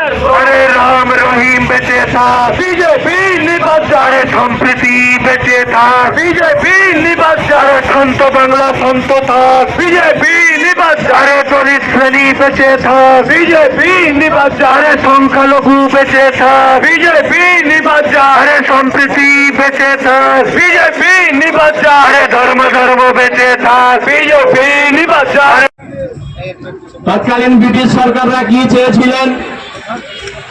আরে রাম রহিম বেঁচে থাক বিজেপি নিবাস আরে সম্প্রীতি বেঁচে থাক বিজেপি নিবাস আরে সন্ত বাংলা সন্ত থাক বিজেপি নিবাস আরে দলিত শ্রেণি বেঁচে থাক বিজেপি নিবাস আরে সংখ্যালঘু বেঁচে থাক বিজেপি নিবাস আরে সম্প্রীতি বেঁচে থাক বিজেপি নিবাস আরে ধর্ম ধর্ম বেঁচে থাক বিজেপি নিবাস আরে তৎকালীন ব্রিটিশ সরকাররা কি চেয়েছিলেন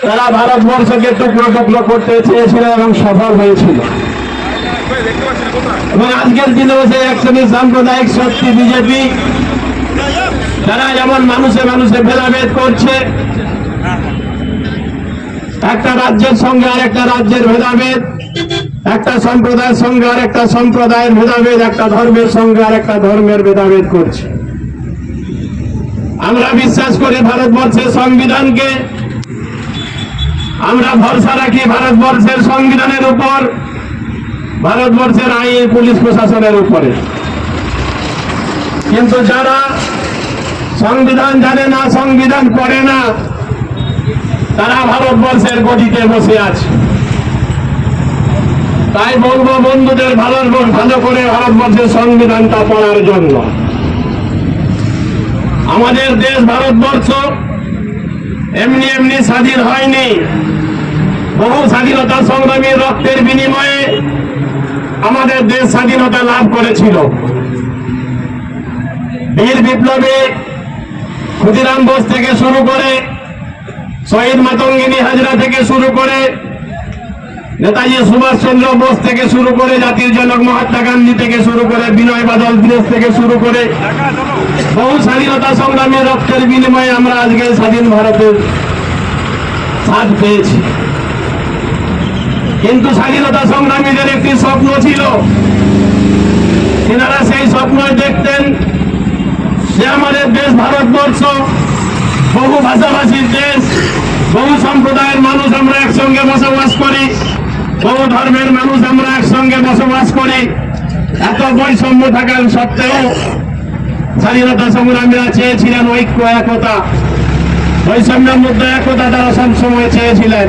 তারা ভারতবর্ষকে টুকরো টুকরো করতে চেয়েছিল এবং সফল হয়েছিল। এবং আজকের দিনেও সেই একশ্রেণী সাম্প্রদায়িক শক্তি বিজেপি, তারা যেমন মানুষে মানুষে ভেদাভেদ করছে, একটা রাজ্যের সঙ্গে আর একটা রাজ্যের ভেদাভেদ, একটা সম্প্রদায়ের সঙ্গে আর একটা সম্প্রদায়ের ভেদাভেদ, একটা ধর্মের সঙ্গে আর একটা ধর্মের ভেদাভেদ করছে। আমরা বিশ্বাস করি ভারতবর্ষের সংবিধানকে আমরা ভরসা রাখি ভারতবর্ষের সংবিধানের উপর, ভারতবর্ষের আইন পুলিশ প্রশাসনের উপরে। কিন্তু যারা সংবিধান জানে না, সংবিধান পড়ে না, তারা ভারতবর্ষের গদিতে বসে আছে। তাই বলব, বন্ধুদের ভালো ভালো করে ভারতবর্ষের সংবিধানটা পড়ার জন্য। আমাদের দেশ ভারতবর্ষ এমনি এমনি স্বাধীন হয়নি। বহু স্বাধীনতা সংগ্রামী রক্তের বিনিময়ে আমাদের দেশ স্বাধীনতা লাভ করেছিল। বীর বিপ্লবী ক্ষুদিরাম বোস থেকে শুরু করে শহীদ মাতঙ্গিনী হাজরা থেকে শুরু করে নেতাজি সুভাষচন্দ্র বোস থেকে শুরু করে জাতির জনক মহাত্মা গান্ধী থেকে শুরু করে বিনয় বাদল দীনেশ থেকে শুরু করে বহু স্বাধীনতা সংগ্রামী রক্তের বিনিময়ে আমরা আজকে স্বাধীন ভারতের স্বাদ পেয়েছি। কিন্তু স্বাধীনতা সংগ্রামীদের একটি স্বপ্ন ছিল। তেনারা সেই স্বপ্ন দেখতেন যে আমাদের দেশ ভারতবর্ষ, বহু ভাষাভাষীর দেশ, বহু সম্প্রদায়ের মানুষ আমরা একসঙ্গে বসবাস করি, বহু ধর্মের মানুষ আমরা একসঙ্গে বসবাস করি। এত বৈষম্য থাকার সত্ত্বেও স্বাধীনতা সংগ্রামীরা চেয়েছিলেন ঐক্য, একতা। বৈষম্যের মধ্যে একতা তারা সবসময় চেয়েছিলেন।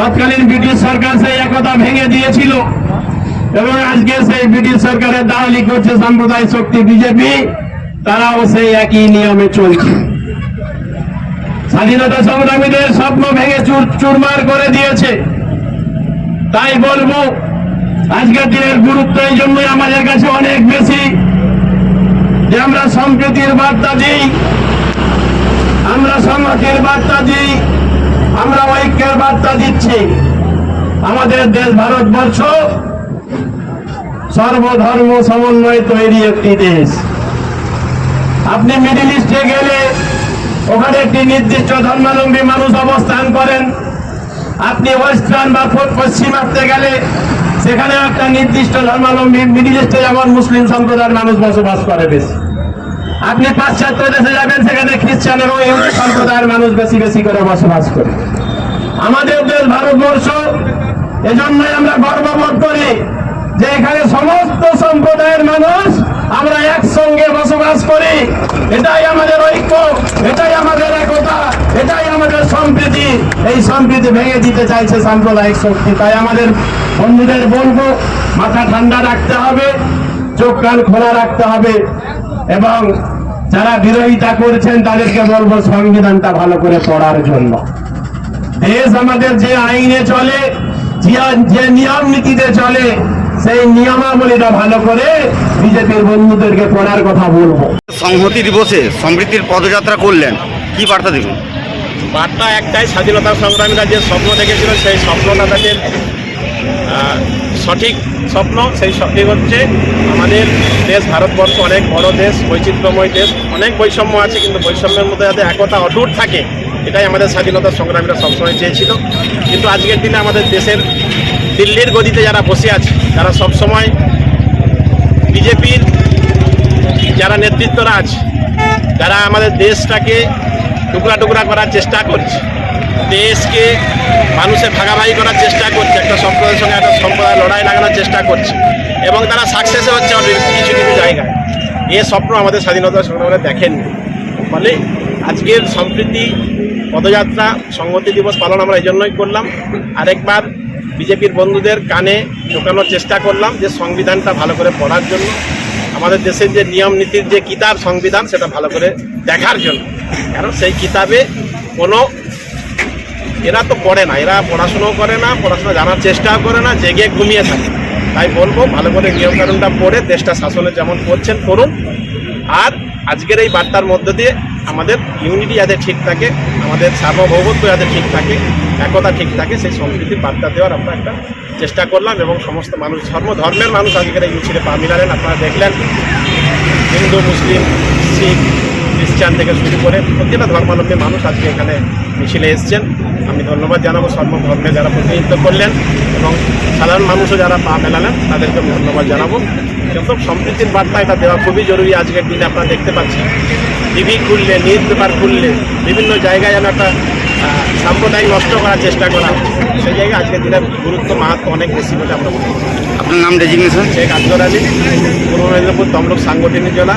তৎকালীন ব্রিটিশ সরকার সেই একতা ভেঙে দিয়েছিল। এবং আজকে সেই ব্রিটিশ সরকারের দালালি করছে সাম্প্রদায়িক শক্তি বিজেপি, তারাও সেই একই নিয়মে চলছে। স্বাধীনতা সংগ্রামীদের স্বপ্ন ভেঙে চুর চুরমার করে দিয়েছে। তাই বলব, আজকের দিনের গুরুত্ব এই জন্যই আমাদের কাছে অনেক বেশি যে আমরা সম্প্রীতির বার্তা দিই, আমরা সংহতির বার্তা দিই আমরা ঐক্যের বার্তা দিচ্ছি। আমাদের দেশ ভারতবর্ষ সর্বধর্ম সমন্বয় তৈরি একটি দেশ। আপনি মিডিল ইস্টে গেলে ওখানে একটি নির্দিষ্ট ধর্মাবলম্বী মানুষ অবস্থান করেন। আপনি ওয়েস্টার্ন বা পশ্চিম পশ্চিমাত্যে গেলে সেখানে একটা নির্দিষ্ট ধর্মাবলম্বী মিডিল ইস্টে যেমন মুসলিম সম্প্রদায়ের মানুষ বসবাস করে বেশি। আপনি পাশ্চাত্য দেশে যাবেন, সেখানে খ্রিস্টান এবং ইহুদি সম্প্রদায়ের মানুষ বেশি বেশি করে বসবাস করে। আমাদের দেশ ভারতবর্ষ, এজন্যই আমরা গর্ববোধ করি যে এখানে সমস্ত সম্প্রদায়ের মানুষ আমরা একসঙ্গে বসবাস করি। এটাই আমাদের ঐক্য, এটাই আমাদের একতা, এটাই আমাদের সম্প্রীতি। এই সম্প্রীতি ভেঙে দিতে চাইছে সাম্প্রদায়িক শক্তি। তাই আমাদের বন্ধুদের বলব, মাথা ঠান্ডা রাখতে হবে, চোখ কান খোলা রাখতে হবে এবং যারা বিরোধিতা করছেন তাদেরকে বলব সংবিধানটা ভালো করে পড়ার জন্য। দেশ আমাদের যে আইনে চলে যে- যে নিয়ম নীতিতে চলে সেই নিয়মাবলীটা ভালো করে বিজেপির বন্ধুদেরকে পড়ার কথা বলব। সংহতি দিবসে সমৃদ্ধির পদযাত্রা করলেন কি বার্তা দেবেন? বার্তা একটাই স্বাধীনতা সংগ্রামীরা যে স্বপ্ন দেখেছিল সেই স্বপ্নটা তাদের সঠিক স্বপ্ন, সেই সঠিক হচ্ছে আমাদের দেশ, ভারতবর্ষ অনেক বড় দেশ, বৈচিত্র্যময় দেশ, অনেক বৈষম্য আছে, কিন্তু বৈষম্যের মধ্যে যাতে একতা অটুট থাকে, এটাই আমাদের স্বাধীনতা সংগ্রামীরা সবসময় চেয়েছিল। কিন্তু আজকের দিনে আমাদের দেশের দিল্লির গদিতে যারা বসে আছে, তারা সবসময় বিজেপির যারা নেতৃত্বরা আছে যারা আমাদের দেশটাকে টুকরা টুকরা করার চেষ্টা করছে। দেশকে মানুষে ভাগাভাগি করার চেষ্টা করছে, একটা সম্প্রদায়ের সঙ্গে একটা সম্প্রদায় লড়াই লাগানোর চেষ্টা করছে, এবং তারা সাকসেসও হচ্ছে আমাদের কিছু কিছু জায়গায়। এ স্বপ্ন আমাদের স্বাধীনতা সংগ্রামে দেখেননি। ফলে আজকের সম্প্রীতি পদযাত্রা, সংহতি দিবস পালন আমরা এই জন্যই করলাম। আরেকবার বিজেপির বন্ধুদের কানে ঢোকানোর চেষ্টা করলাম যে সংবিধানটা ভালো করে পড়ার জন্য, আমাদের দেশের যে নিয়ম নীতির যে কিতাব সংবিধান সেটা ভালো করে দেখার জন্য। কারণ সেই কিতাবে কোনো এরা তো পড়ে না, এরা পড়াশুনোও করে না, পড়াশোনা জানার চেষ্টাও করে না, জেগে ঘুমিয়ে থাকে। তাই বলব, ভালো করে নিয়মকানুনটা পড়ে, দেশটা শাসনে যেমন করছেন করুন। আর আজকের এই বার্তার মধ্য দিয়ে আমাদের ইউনিটি যাতে ঠিক থাকে, আমাদের সার্বভৌমত্ব যাতে ঠিক থাকে, একতা ঠিক থাকে, সেই সম্প্রীতির বার্তা দেওয়ার আমরা একটা চেষ্টা করলাম এবং সমস্ত মানুষ, ধর্ম, ধর্মের মানুষ আজকের এই মিছিলে পা মিলালেন। আপনারা দেখলেন, হিন্দু, মুসলিম, শিখ খ্রিস্টান থেকে শুরু করে প্রতিটা ধর্মাবলম্বী মানুষ আজকে এখানে মিছিলে এসছেন। আমি ধন্যবাদ জানাব সর্ব ধর্মে যারা প্রতিনিধিত্ব করলেন এবং সাধারণ মানুষও যারা পা মেলালেন তাদেরকে আমি ধন্যবাদ জানাব। কিন্তু সম্প্রীতির বার্তা এটা দেওয়া খুবই জরুরি আজকের দিনে আপনারা দেখতে পাচ্ছেন। টিভি খুললে নিউজ পেপার খুললে বিভিন্ন জায়গায় যেন একটা সাম্প্রদায়িক নষ্ট করার চেষ্টা করা সেই জায়গায় আজকের দিনের গুরুত্ব মাহাত্ম অনেক বেশি বলে আমরা আপনার নাম ডেজিগনেশন? শেখ আজগর আলী পূর্ব মেদিনীপুর তমলুক সাংগঠনিক জেলা।